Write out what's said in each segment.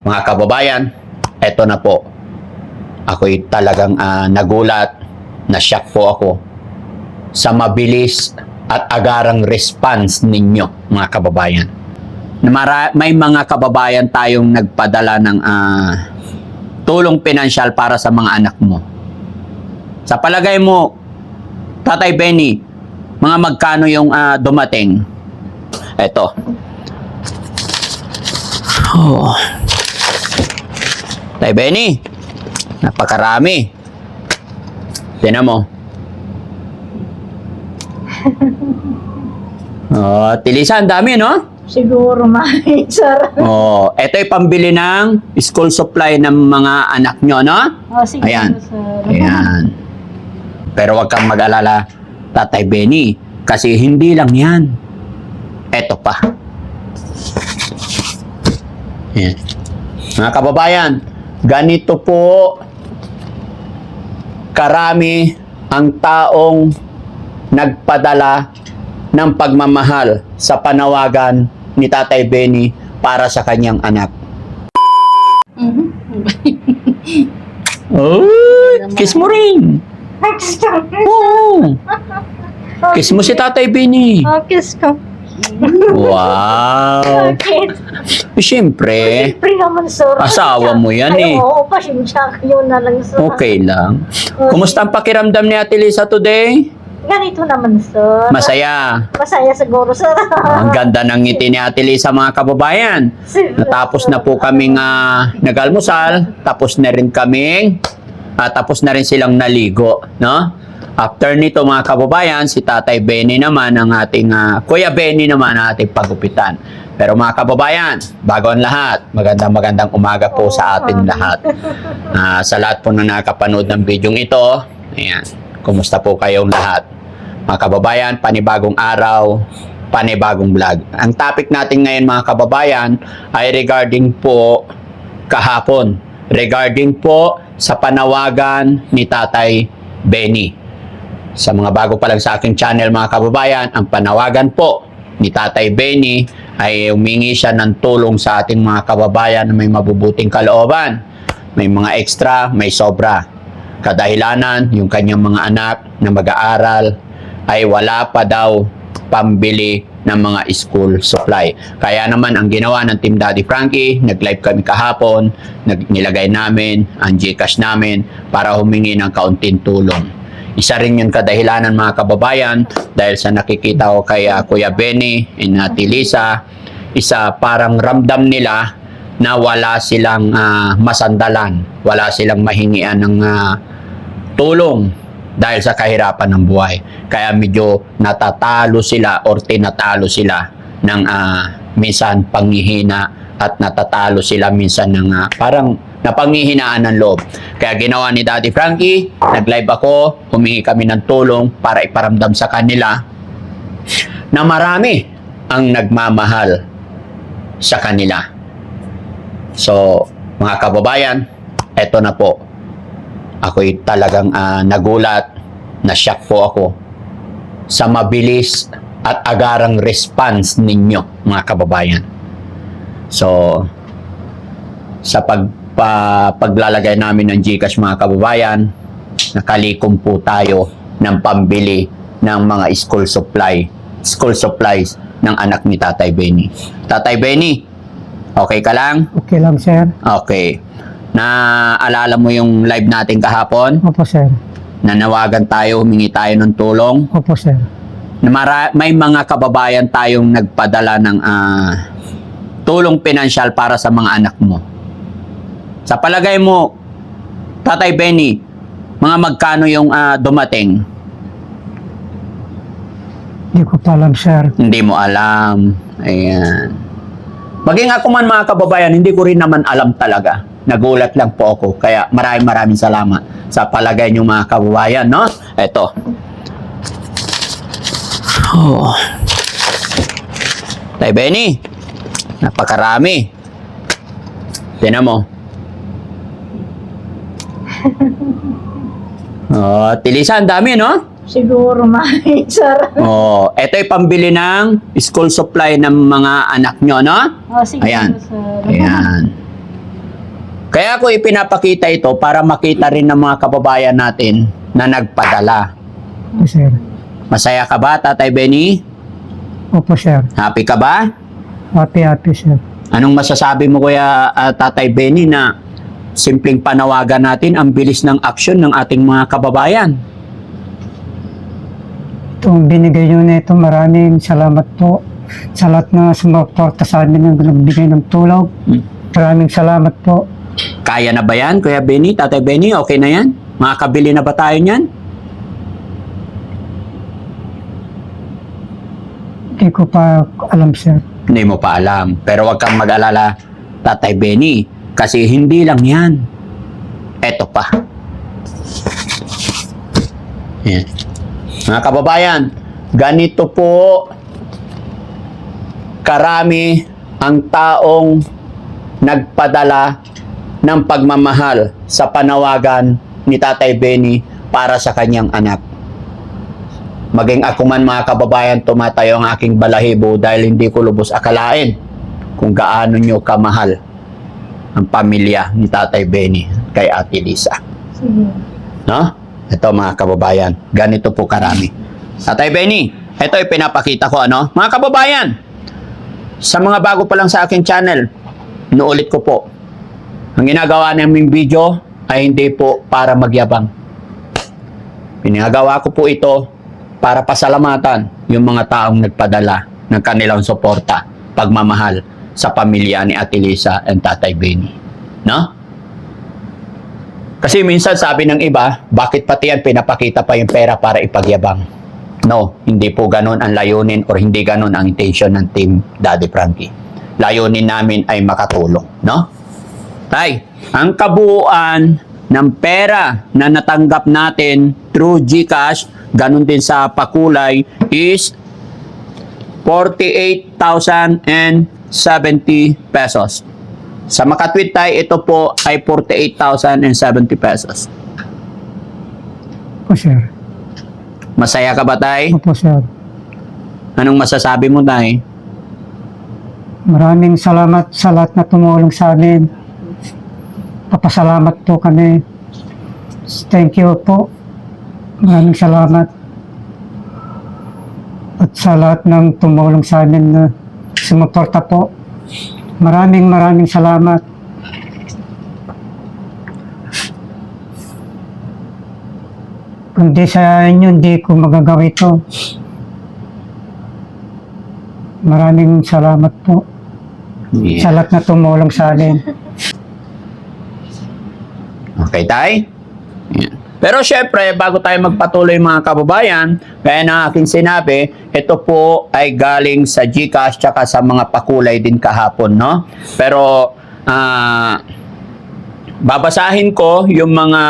Mga kababayan, eto na po. Ako'y talagang ah, nagulat, na-shock po ako sa mabilis at agarang response ninyo, mga kababayan. Mara- may mga kababayan tayong nagpadala ng ah, tulong pinansyal para sa mga anak mo. Sa palagay mo, Tatay Benny, mga magkano yung ah, dumating? Eto. Oh. Tay Benny, napakarami. Tinan mo. Oh, Tilisa, ang dami, no? Siguro may sir. Oh, ito ay pambili ng school supply ng mga anak nyo, no? Oh, siguro Ayan. sir. Ayan. Pero wag kang mag-alala, Tatay Benny, kasi hindi lang yan. Eto pa. Ayan. Mga kababayan, ganito po karami ang taong nagpadala ng pagmamahal sa panawagan ni Tatay Benny para sa kanyang anak. Mhm. Oh, kiss mo rin. Oo. Kiss mo si Tatay Benny. Oh, kiss ko. Wow. Bakit? Siyempre, Siyempre naman sir. Asawa mo yan, Ay, eh. Oo, pasensya yun na lang sir. okay lang. Kumusta ang pakiramdam ni Ate Lisa today? Ganito naman sir. Masaya. Masaya siguro sir. Ang ganda ng ngiti ni Ate Lisa mga kababayan. Sir, Natapos na po kaming ah, nag-almusal, tapos na rin kaming, ah, tapos na rin silang naligo, no? After nito mga kababayan, si Tatay Benny naman ang ating, ah, Kuya Benny naman ang ating pagupitan. Pero mga kababayan, bago ang lahat, magandang magandang umaga po sa atin lahat. Ah, sa lahat po na nakapanood ng video ito, ayan, kumusta po kayong lahat? Mga kababayan, panibagong araw, panibagong vlog. Ang topic natin ngayon mga kababayan ay regarding po kahapon. Regarding po sa panawagan ni Tatay Benny. Sa mga bago pa lang sa aking channel mga kababayan, ang panawagan po ni Tatay Benny ay humingi siya ng tulong sa ating mga kababayan na may mabubuting kalooban. May mga extra, may sobra. Kadahilanan, yung kanyang mga anak na mag-aaral ay wala pa daw pambili ng mga school supply. Kaya naman ang ginawa ng Team Daddy Frankie, nag-live kami kahapon, nilagay namin ang Gcash namin para humingi ng kaunting tulong. Isa rin yun kadahilanan mga kababayan dahil sa nakikita ko kay ah, Kuya Benny and Ate Lisa, isa parang ramdam nila na wala silang ah, masandalan, wala silang mahingian ng ah, tulong dahil sa kahirapan ng buhay. Kaya medyo natatalo sila or tinatalo sila ng ah, minsan panghihina at natatalo sila minsan ng ah, parang napanghihinaan ng loob. Kaya ginawa ni Daddy Frankie, nag-live ako, humingi kami ng tulong para iparamdam sa kanila na marami ang nagmamahal sa kanila. So, mga kababayan, eto na po. Ako'y talagang ah, nagulat, na-shock po ako sa mabilis at agarang response ninyo, mga kababayan. So, sa pag, pa- paglalagay namin ng Gcash, mga kababayan, nakalikom po tayo ng pambili ng mga school supply, school supplies ng anak ni Tatay Benny. Tatay Benny, okay ka lang? Okay lang, sir. Okay. Naalala mo yung live natin kahapon? Opo, sir. Nanawagan tayo, humingi tayo ng tulong. Opo, sir. Na may mga kababayan tayong nagpadala ng ah, tulong pinansyal para sa mga anak mo. Sa palagay mo, Tatay Benny, mga magkano yung ah, dumating? Hindi ko pa alam, sir. Hindi mo alam. Ayan. Maging ako man mga kababayan, hindi ko rin naman alam talaga. Nagulat lang po ako. Kaya maraming maraming salamat sa palagay niyo mga kababayan, no? Eto. Oh. Tay Benny, napakarami. Tinan mo. Oh, Tilisa, ang dami, no? Siguro may sir. Oh, ito ay pambili ng school supply ng mga anak nyo, no? Oh, siguro Ayan. sir. Ayan. Kaya ko ipinapakita ito para makita rin ng mga kababayan natin na nagpadala. Opo, sir. Masaya ka ba, Tatay Benny? Opo, sir. Happy ka ba? Happy, happy, sir. Anong masasabi mo kuya ah, Tatay Benny na simpleng panawagan natin ang bilis ng aksyon ng ating mga kababayan? Itong binigay nyo na ito, maraming salamat po sa lahat na sumuporta sa amin ng nagbigay ng tulog. Hmm. Maraming salamat po. Kaya na ba yan, Kuya Benny? Tatay Benny, okay na yan? Makakabili na ba tayo niyan? Hindi ko pa alam, sir. Hindi mo pa alam. Pero wag kang mag-alala, Tatay Benny. Kasi hindi lang yan. Eto pa. Yan. Mga kababayan, ganito po karami ang taong nagpadala ng pagmamahal sa panawagan ni Tatay Benny para sa kanyang anak. Maging ako man mga kababayan, tumatayo ang aking balahibo dahil hindi ko lubos akalain kung gaano nyo kamahal ang pamilya ni Tatay Benny kay Ate Lisa. No? Ito mga kababayan, ganito po karami. Tatay Benny, ito ay pinapakita ko ano. Mga kababayan, sa mga bago pa lang sa aking channel, inuulit ko po, ang ginagawa naming video ay hindi po para magyabang. Pinagawa ko po ito para pasalamatan yung mga taong nagpadala ng kanilang suporta, pagmamahal sa pamilya ni Ate Lisa and Tatay Benny. No? Kasi minsan sabi ng iba, bakit pati yan pinapakita pa yung pera para ipagyabang? No, hindi po ganun ang layunin or hindi ganun ang intention ng team Daddy Frankie. Layunin namin ay makatulong, no? Tay, ang kabuuan ng pera na natanggap natin through GCash, ganun din sa pakulay, is 48,070 pesos. Sa Makatwid tayo, ito po ay 48,070 pesos. Opo, sir. Masaya ka ba, tay? Opo, sir. Anong masasabi mo, tay? Maraming salamat sa lahat na tumulong sa amin. Papasalamat po kami. Thank you po. Maraming salamat. At sa lahat ng tumulong sa amin na sumuporta po. Maraming maraming salamat. Kundi sa inyo, hindi ko magagawa ito. Maraming salamat po sa lahat na tumulong sa amin. Okay, tay? Pero syempre, bago tayo magpatuloy mga kababayan, gaya ng aking sinabi, ito po ay galing sa GCash tsaka sa mga pakulay din kahapon, no? Pero, ah, babasahin ko yung mga,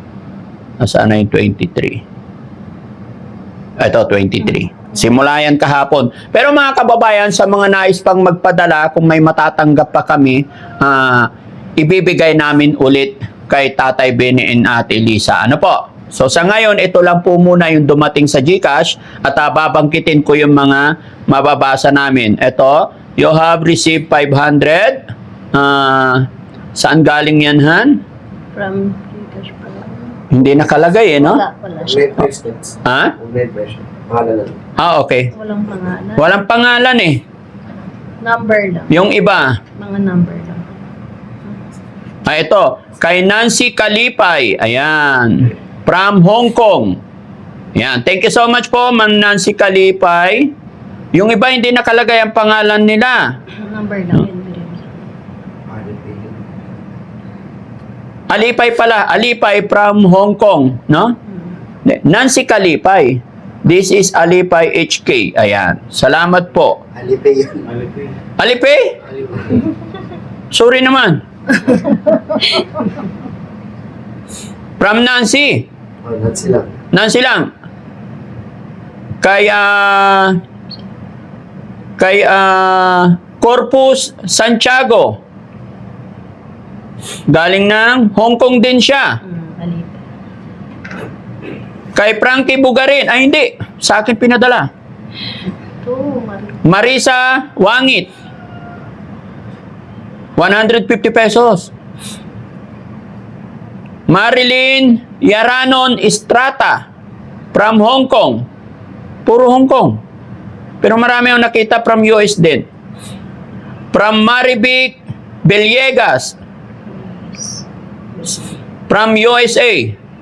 nasaan na yung 23? Ito, 23. Simula yan kahapon. Pero mga kababayan, sa mga nais pang magpadala, kung may matatanggap pa kami, ah, ibibigay namin ulit kay Tatay Benny and Ate Lisa. Ano po? So sa ngayon, ito lang po muna yung dumating sa GCash at uh, babangkitin ko yung mga mababasa namin. Ito, you have received 500. Ah, saan galing yan, Han? From Gcash pala. Hindi nakalagay eh, no? Wala bracelets. Ha? Pangalan. Ah, okay. Walang pangalan. Walang pangalan eh. Number lang. Yung iba, Mga number. Ah, ito. Kay Nancy Kalipay. Ayan. From Hong Kong. Ayan. Thank you so much po, Ma'am Nancy Kalipay. Yung iba hindi nakalagay ang pangalan nila. Number lang. Alipay pala. Alipay from Hong Kong. No? Nancy Kalipay. This is Alipay HK. Ayan. Salamat po. Alipay yun. Alipay. Alipay? Alipay. Sorry naman. From Nancy. Oh, not sila. Nancy lang. Kay, ah, kay, ah, Corpus Santiago. Galing ng Hong Kong din siya. Hmm. Kay Frankie Bugarin. Ay, hindi. Sa akin pinadala. Marisa Wangit. 150 pesos. Marilyn Yaranon Estrata from Hong Kong. Puro Hong Kong. Pero marami akong nakita from US din. From Marivic Villegas. From USA.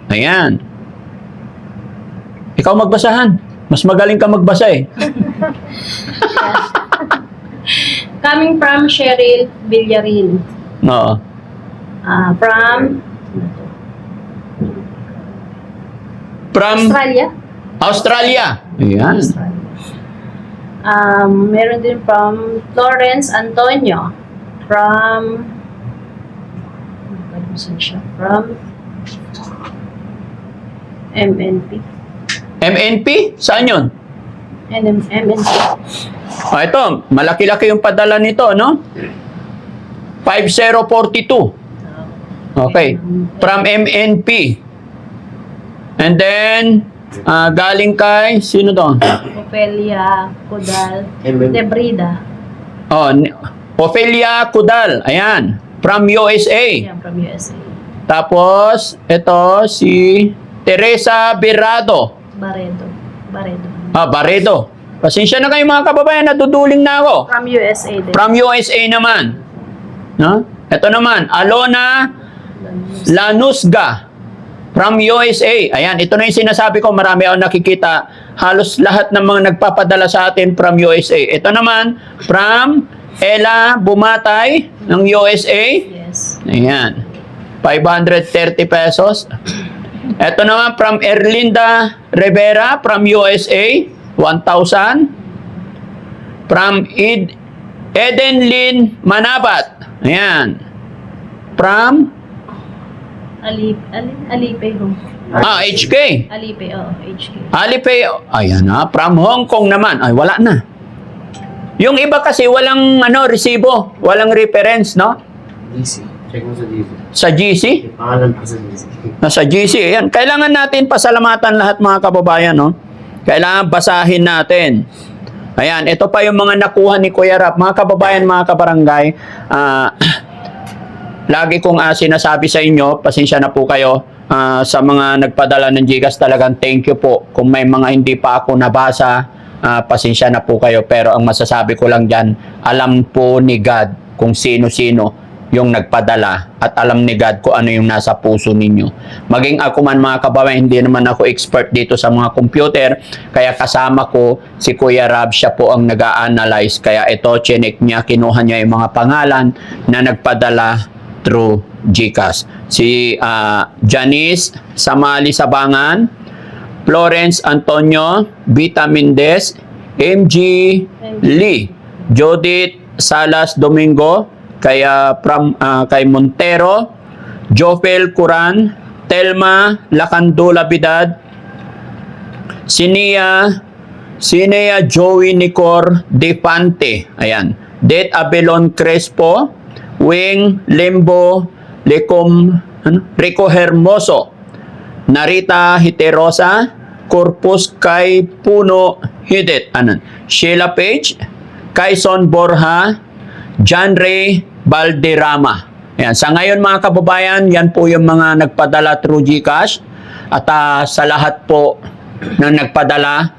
Ayan. Ikaw magbasahan. Mas magaling ka magbasa eh. Coming from Cheryl Villarin. Oo. Ah, from From Australia. Australia. Ayan. Um, meron din from Florence Antonio. From Saan siya? From MNP. MNP? Saan yun? NM, MNP. Ah, ito, malaki-laki yung padala nito, no? 5042. Okay. From MNP. And then, ah, galing kay, sino to? Ophelia Codal MM. Debrida. Oh, Ophelia Kudal. Ayan. From USA. Yan, from USA. Tapos, ito, si Teresa Birado. Baredo. Baredo. Ah, Baredo. Pasensya na kayo mga kababayan, naduduling na ako. From USA din. From USA naman. No? Ito naman, Alona Lanusga. From USA. Ayan, ito na yung sinasabi ko, marami akong nakikita. Halos lahat ng mga nagpapadala sa atin from USA. Ito naman, from Ella Bumatay ng USA. Yes. Ayan. 530 pesos. Ito naman from Erlinda Rivera from USA, 1,000. From Ed Eden Lynn Manabat. Ayan. From Alip, Alip, Alipe ah, HK. Alipe, oo, HK. Alipay. Ayan na. From Hong Kong naman. Ay, wala na. Yung iba kasi walang ano, resibo. Walang reference, no? DC. Check mo sa DC. Sa GC. Pangalan pa sa DC. Nasa GC, ayan. Kailangan natin pasalamatan lahat mga kababayan, no? Kailangan basahin natin. Ayan, ito pa yung mga nakuha ni Kuya Rap. Mga kababayan, mga kabarangay, ah, lagi kong ah, sinasabi sa inyo, pasensya na po kayo, ah, sa mga nagpadala ng Gcash talagang thank you po. Kung may mga hindi pa ako nabasa, ah, pasensya na po kayo. Pero ang masasabi ko lang dyan, alam po ni God kung sino-sino yung nagpadala at alam ni God kung ano yung nasa puso ninyo. Maging ako man mga kababayan, hindi naman ako expert dito sa mga computer, kaya kasama ko si Kuya Rab, siya po ang nag-a-analyze. Kaya ito, chinek niya, kinuha niya yung mga pangalan na nagpadala through GCash. Si ah, Janice Samali Sabangan, Florence Antonio, Vita Mendez, MG Lee, Judith Salas Domingo, kaya from ah, kay Montero, Jofel Curan, Telma Lacandula Bidad, Sinia Sinea Joey Nicor Defante. Ayan. Det Abelon Crespo, Wing Limbo Lecom ano? Rico Hermoso, Narita Hiterosa, Corpus kay Puno Hidit, anan? Sheila Page, Kaison Borja, John Ray Valderrama. Ayan. Sa ngayon mga kababayan, yan po yung mga nagpadala through GCash. At ah, sa lahat po ng nagpadala,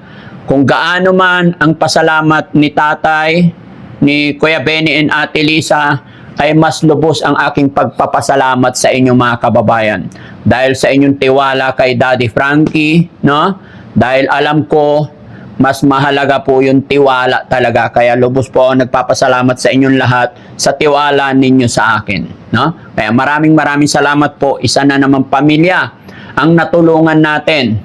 kung gaano man ang pasalamat ni tatay, ni Kuya Benny and Ate Lisa, ay mas lubos ang aking pagpapasalamat sa inyo mga kababayan. Dahil sa inyong tiwala kay Daddy Frankie, no? Dahil alam ko, mas mahalaga po yung tiwala talaga. Kaya lubos po ako nagpapasalamat sa inyong lahat sa tiwala ninyo sa akin. No? Kaya maraming maraming salamat po. Isa na naman pamilya ang natulungan natin.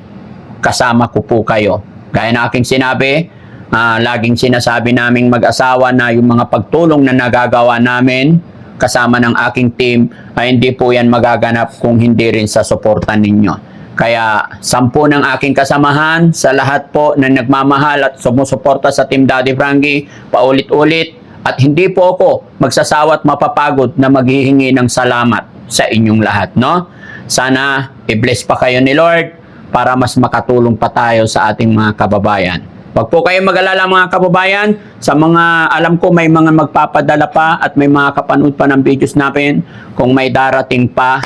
Kasama ko po kayo. Gaya na aking sinabi, ah, laging sinasabi naming mag-asawa na yung mga pagtulong na nagagawa namin kasama ng aking team ay hindi po yan magaganap kung hindi rin sa suporta ninyo. Kaya sampu ng aking kasamahan sa lahat po na nagmamahal at sumusuporta sa Team Daddy Frankie paulit-ulit at hindi po ako magsasawat mapapagod na maghihingi ng salamat sa inyong lahat, no? Sana i-bless pa kayo ni Lord para mas makatulong pa tayo sa ating mga kababayan. Huwag po kayong mag-alala mga kababayan. Sa mga alam ko may mga magpapadala pa at may mga kapanood pa ng videos natin. Kung may darating pa,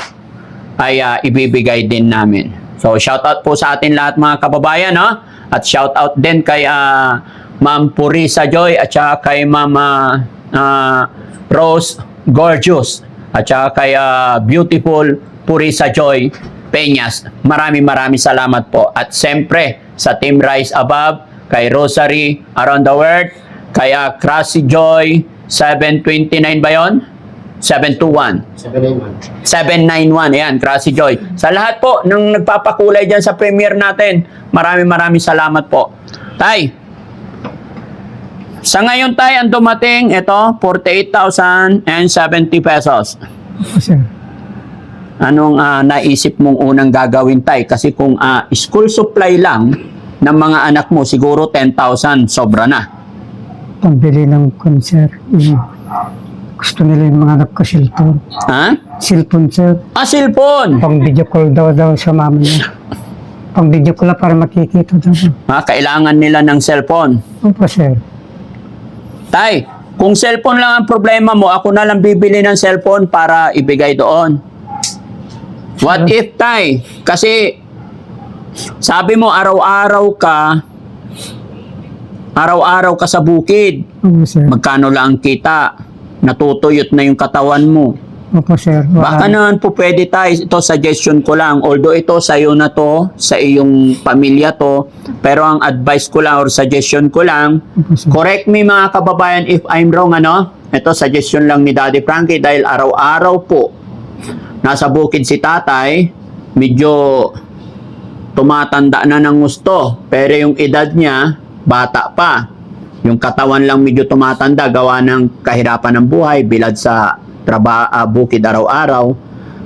ay ah, ibibigay din namin. So shoutout po sa atin lahat mga kababayan no? At shoutout din kay ah, Ma'am Purisa Joy at saka kay Ma'am ah, ah, Rose Gorgeous at saka kay ah, Beautiful Purisa Joy Peñas. Maraming maraming salamat po. At siyempre sa Team Rise Above, kay Rosary Around the World, kay ah, Krasi Joy 729 ba yon? 721. 791. 791. Ayan, Krasi Joy. Sa lahat po ng nagpapakulay dyan sa premiere natin, maraming maraming salamat po. Tay, sa ngayon tay, ang dumating, ito, 48,070 pesos. Anong ah, naisip mong unang gagawin tay? Kasi kung ah, school supply lang ng mga anak mo, siguro 10,000 sobra na. Pambili ng concert. Yung gusto nila yung mga anak ko cellphone. Ha? Cellphone, sir. Ah, cellphone! Pang video call daw daw sa mama niya. Pang video call na para makikita daw. Ah, kailangan nila ng cellphone. Opo, sir. Tay, kung cellphone lang ang problema mo, ako na lang bibili ng cellphone para ibigay doon. What if, Tay? Kasi, sabi mo, araw-araw ka, araw-araw ka sa bukid. Opo, sir. Magkano lang ang kita? Natutuyot na yung katawan mo. Opo, sir. Baka naman po pwede tayo, ito suggestion ko lang, although ito sa'yo na to, sa iyong pamilya to, pero ang advice ko lang or suggestion ko lang, Opo, sir. correct me mga kababayan if I'm wrong, ano? Ito suggestion lang ni Daddy Frankie dahil araw-araw po, nasa bukid si tatay, medyo tumatanda na ng gusto, pero yung edad niya, bata pa. Yung katawan lang medyo tumatanda, gawa ng kahirapan ng buhay, bilad sa traba, ah, bukid araw-araw.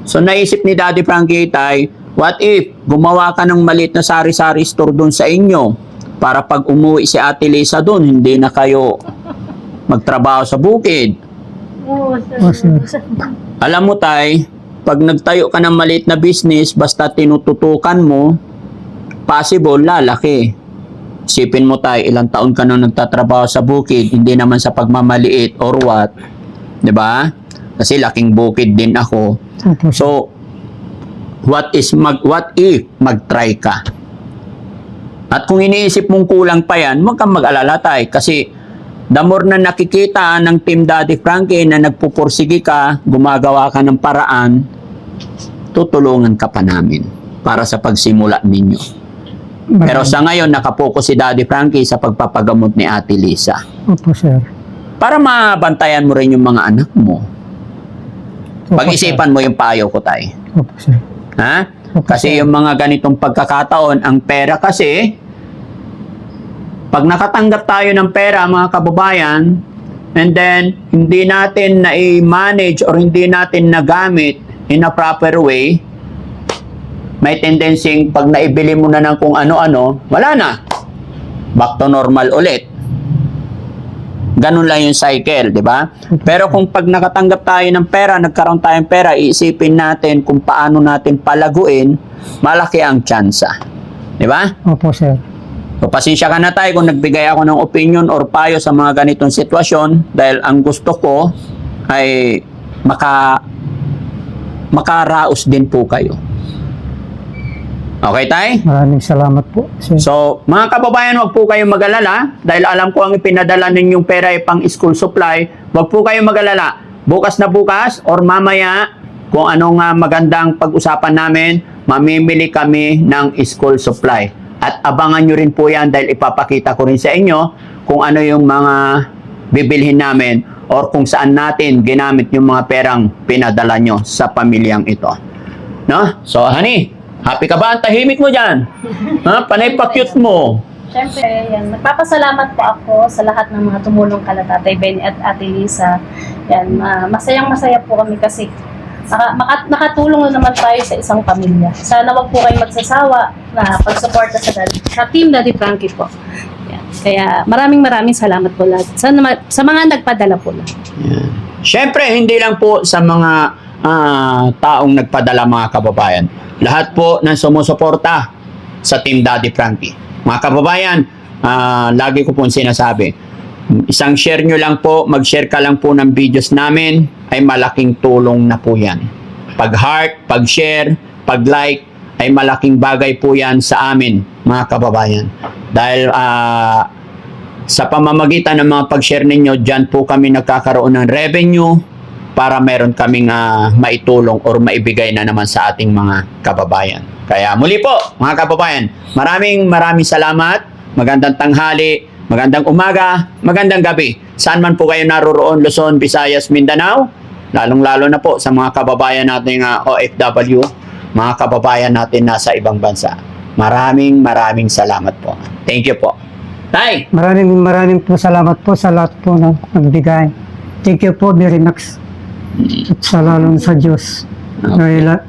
So naisip ni Daddy Frankie tay, what if gumawa ka ng maliit na sari-sari store doon sa inyo para pag umuwi si Ate Lisa doon, hindi na kayo magtrabaho sa bukid. Alam mo tay, pag nagtayo ka ng maliit na business, basta tinututukan mo, possible lalaki. Sipin mo tay, ilang taon ka nang nagtatrabaho sa bukid, hindi naman sa pagmamaliit or what. 'Di ba? Kasi laking bukid din ako. Sir. So, what is mag what if mag-try ka? At kung iniisip mong kulang pa yan, huwag kang mag-alala tay kasi the more na nakikita ng Team Daddy Frankie na nagpupursige ka, gumagawa ka ng paraan, tutulungan ka pa namin para sa pagsimula ninyo. Pero sa ngayon, nakapokus si Daddy Frankie sa pagpapagamot ni Ate Lisa. Opo, sir. Para mabantayan mo rin yung mga anak mo. Pag-isipan mo yung payo ko, tay. Opo, sir. Ha? Opo, Kasi sir. yung mga ganitong pagkakataon, ang pera kasi, pag nakatanggap tayo ng pera, mga kababayan, and then hindi natin na i-manage or hindi natin nagamit in a proper way, may tendency pag naibili mo na ng kung ano-ano, wala na. Back to normal ulit. Ganun lang yung cycle, di ba? Pero kung pag nakatanggap tayo ng pera, nagkaroon tayong pera, iisipin natin kung paano natin palaguin, malaki ang tsansa. Di ba? Opo, sir. So, pasensya ka na tayo kung nagbigay ako ng opinion or payo sa mga ganitong sitwasyon dahil ang gusto ko ay maka makaraos din po kayo. Okay, tay? Maraming salamat po, sir. So, mga kababayan, wag po kayong mag-alala dahil alam ko ang ipinadala ninyong pera ay pang school supply. Wag po kayong mag-alala. Bukas na bukas or mamaya kung anong nga magandang pag-usapan namin, mamimili kami ng school supply. At abangan nyo rin po yan dahil ipapakita ko rin sa inyo kung ano yung mga bibilhin namin or kung saan natin ginamit yung mga perang pinadala nyo sa pamilyang ito. No? So, honey, happy ka ba? Ang tahimik mo dyan. Ha? Panay pa-cute mo. Siyempre, yan. Nagpapasalamat po ako sa lahat ng mga tumulong kala Tatay Benny at Ate Lisa. Yan, ah, masayang masaya po kami kasi naka, maka- nakatulong na naman tayo sa isang pamilya. Sana wag po kayong magsasawa na pagsuporta sa, Daddy- sa Team Daddy Frankie po. Yan. Kaya maraming maraming salamat po lahat. Sa, sa mga nagpadala po lang. Siyempre, hindi lang po sa mga ah, taong nagpadala mga kababayan. Lahat po ng sumusuporta sa Team Daddy Frankie. Mga kababayan, ah, lagi ko po sinasabi, isang share nyo lang po, mag-share ka lang po ng videos namin, ay malaking tulong na po yan. pag-heart, pag-share, pag-like, ay malaking bagay po yan sa amin, mga kababayan. Dahil ah, sa pamamagitan ng mga pag-share ninyo, dyan po kami nagkakaroon ng revenue para meron kaming ah, maitulong or maibigay na naman sa ating mga kababayan. Kaya muli po, mga kababayan, maraming maraming salamat. Magandang tanghali, magandang umaga, magandang gabi. Saan man po kayo naroroon, Luzon, Visayas, Mindanao, lalong-lalo na po sa mga kababayan nating ah, OFW, mga kababayan natin nasa ibang bansa. Maraming maraming salamat po. Thank you po. Tay, Maraming maraming po salamat po sa lahat po na nagbigay. Thank you po very much. At sa lalong sa Diyos. Kay, la-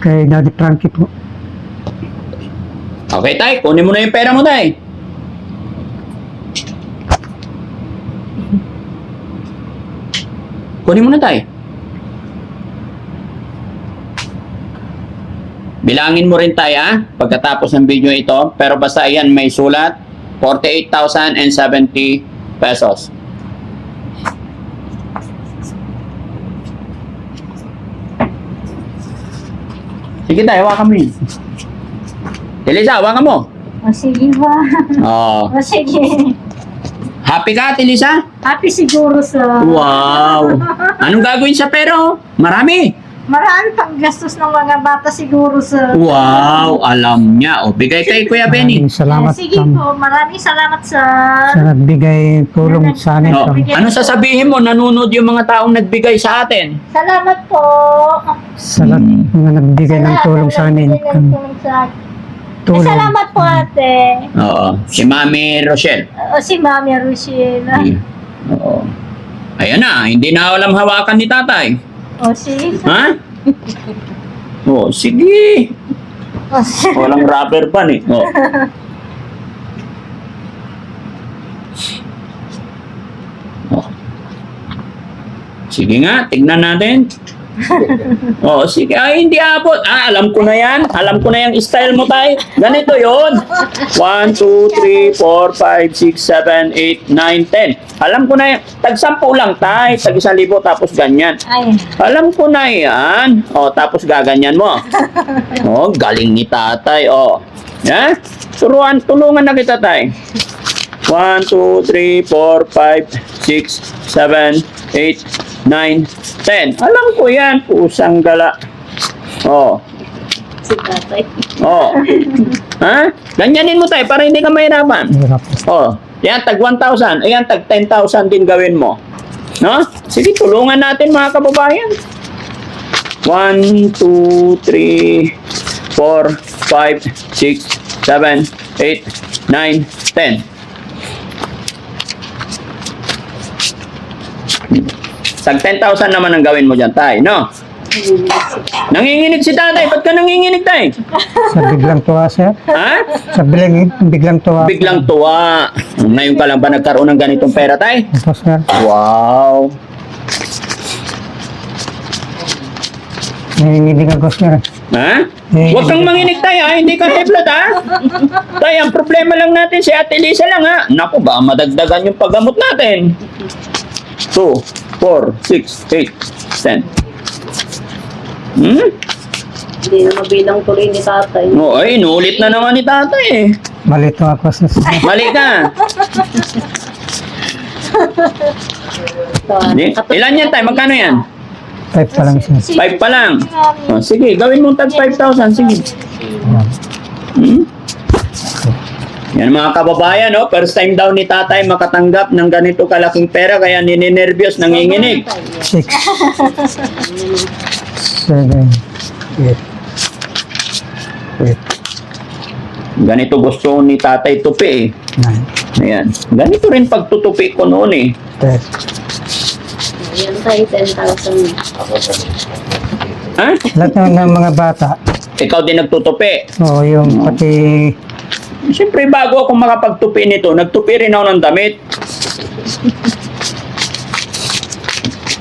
kay Daddy Frankie po. Okay, tay. Kunin mo na yung pera mo, tay. Kunin mo na, tay. Bilangin mo rin tayo, ah, pagkatapos ng video ito. Pero basta yan, may sulat. 48,070 pesos. Sige tayo, hawakan mo yun. Elisa, hawakan mo. O sige ba? Oh. O sige. Happy ka, Ate Lisa? Happy siguro sa... Wow! Anong gagawin sa pero? Marami! Maraan pang gastos ng mga bata siguro sa... Wow! Alam niya. O, bigay kay Kuya Benny. Maraming salamat Eh, sige um, po, maraming salamat sa... sa nagbigay tulong sa amin. Um, ano sasabihin mo? Nanonood yung mga taong nagbigay sa atin. Salamat po. sa lahat mga nagbigay ng tulong ng sa amin. nagbigay ng tulong sa akin. Eh, tulong. salamat po ate. Oo. Si Mami Rochelle. O si Mami Rochelle. Oo. Ayan na. Hindi na alam hawakan ni tatay. O sige. Ha? Oh, sige. O sige. Walang rubber band eh. Oh. Oh. Sige nga, tignan natin. Oh, sige. Ay, hindi abot. Ah, alam ko na yan. Alam ko na yung style mo, tay. Ganito yon. 1, 2, 3, 4, 5, 6, 7, 8, 9, 10. Alam ko na yan. Tag-sampu lang, tay. Tag-isang libo, tapos ganyan. Ay, Alam ko na yan. O, tapos gaganyan mo. O, galing ni tatay. O. Ya? Turuan, tulungan na kita, tay. 1, 2, 3, 4, 5, 6, 7, 8, 9, 10. Alam ko yan. Pusang gala. O. Si tatay. O. ha? Ganyanin mo, tay, para hindi ka mahirapan. Hirap. Oh, yan tag 1,000. Ayan tag 10,000 din gawin mo. No? Sige, tulungan natin mga kababayan. 1, 2, 3, 4, 5, 6, 7, 8, 9, 10. Tag 10,000 naman ang gawin mo dyan, tay, no? Nanginginig si tatay. Ba't ka nanginginig, tay? Sa biglang tuwa sir. Ha? Sa biglang, biglang tuwa. Biglang tuwa. Ngayon ka lang ba nagkaroon ng ganitong pera, tay? Ito sir. Wow. Nanginginig ako sir. Ha? Huwag kang manginig tayo, ha? Hindi ka blood, ha? Tay, ang problema lang natin si Ate Lisa lang, ha? Naku, baka madagdagan yung paggamot natin. 2, 4, 6, 8, 10. Hmm? Hindi na mabilang tuloy ni tatay. Oo, ay, inulit na naman ni tatay, eh. Malito ako sir. Mali ka. Hindi. Ilan yan, tay? Magkano yan? Type pa lang sir. 5 pa lang. Oh, sige, gawin mo tag 5,000. Sige. Hmm? Yan mga kababayan, no? first time daw ni tatay makatanggap ng ganito kalaking pera kaya nininervyos, nanginginig. Six. Seven. Eight. Eight. Ganito gusto ni tatay tupi eh. Nine. Ayan. Ganito rin pagtutupi ko noon eh. Ten. Yan tayo, 10,000. Ha? Lahat ng, ng mga bata. Ikaw din nagtutupi. O yung pati Siyempre bago ako makapagtupi nito, nagtupi rin ako ng damit.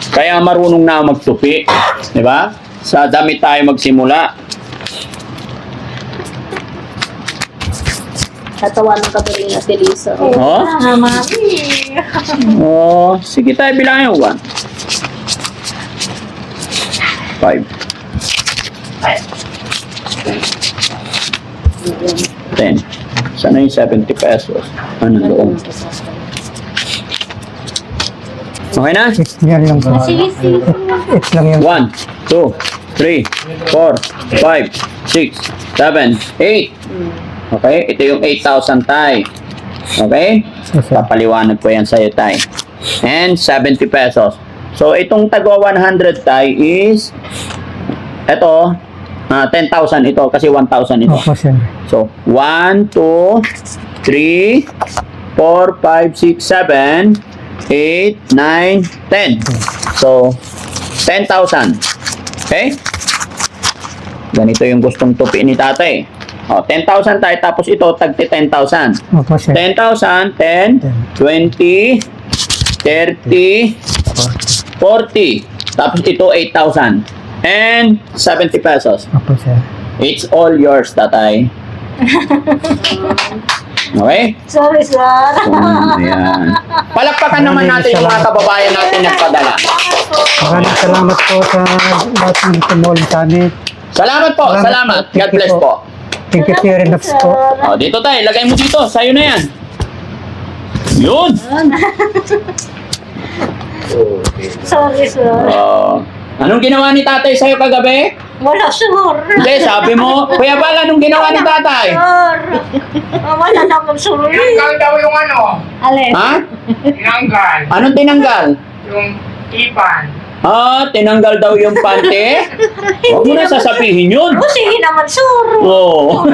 Kaya marunong na magtupi. Di ba? Sa damit tayo magsimula. Tatawanan ka pa rin Ate Lisa. Oh? Ah, Mami. Oh, sige tayo bilangin. One. Five. Ten. Sana yung 70 pesos? Ano doon? Okay na? It's yan lang. Sige, sige. It's lang yung 1, 2, 3, 4, 5, 6, 7, 8. Okay? Ito yung 8,000 tay. Okay? Papaliwanag ko yan sa'yo tay. And 70 pesos. So, itong tagwa 100 tay is ito, ah, 10,000 ito kasi 1,000 ito. Opo, sir. So, 1, 2, 3, 4, 5, 6, 7, 8, 9, 10. So, 10,000. Okay? Ganito yung gustong tupi ni tatay. O, 10,000 tayo, tapos ito, tagti 10,000. Opo, sir. 10,000, 10, 20, 30, 40. Tapos ito, 8,000. And 70 pesos. Opo, sir. It's all yours, tatay. Okay? Sorry, sir. So, ayan. Palakpakan naman natin yung mga kababayan natin nagpadala. Maraming salamat po sa lahat ng tumulong sa amin. Salamat po, Salamat salamat. po. God bless po. Thank you, Sir Relax po. O, dito tayo, lagay mo dito. Sa'yo na yan. Yun. Sorry, sir. O, anong ginawa ni tatay sa'yo kagabi? Wala, sir. Hindi, sabi mo, Kuya Bal, anong ginawa ni tatay? Sir. Ah, Wala naman, sir. Tinanggal daw yung ano, Alin? Ha? tinanggal. Anong tinanggal? Yung ipan. Ah, tinanggal daw yung pante? Huwag mo na sasabihin yun. Oh, sige naman, sir. Oo.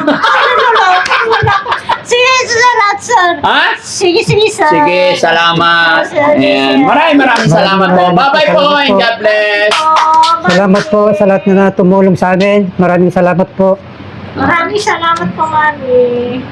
Ano wala ko. Sige, salamat, sir. Ha? Sige, sige, sir. Sige, salamat. Ayan. Maraming maraming salamat po. Bye-bye po and God bless. Oh, Salamat po sa lahat na tumulong sa amin. Maraming salamat po. Maraming salamat po, mami.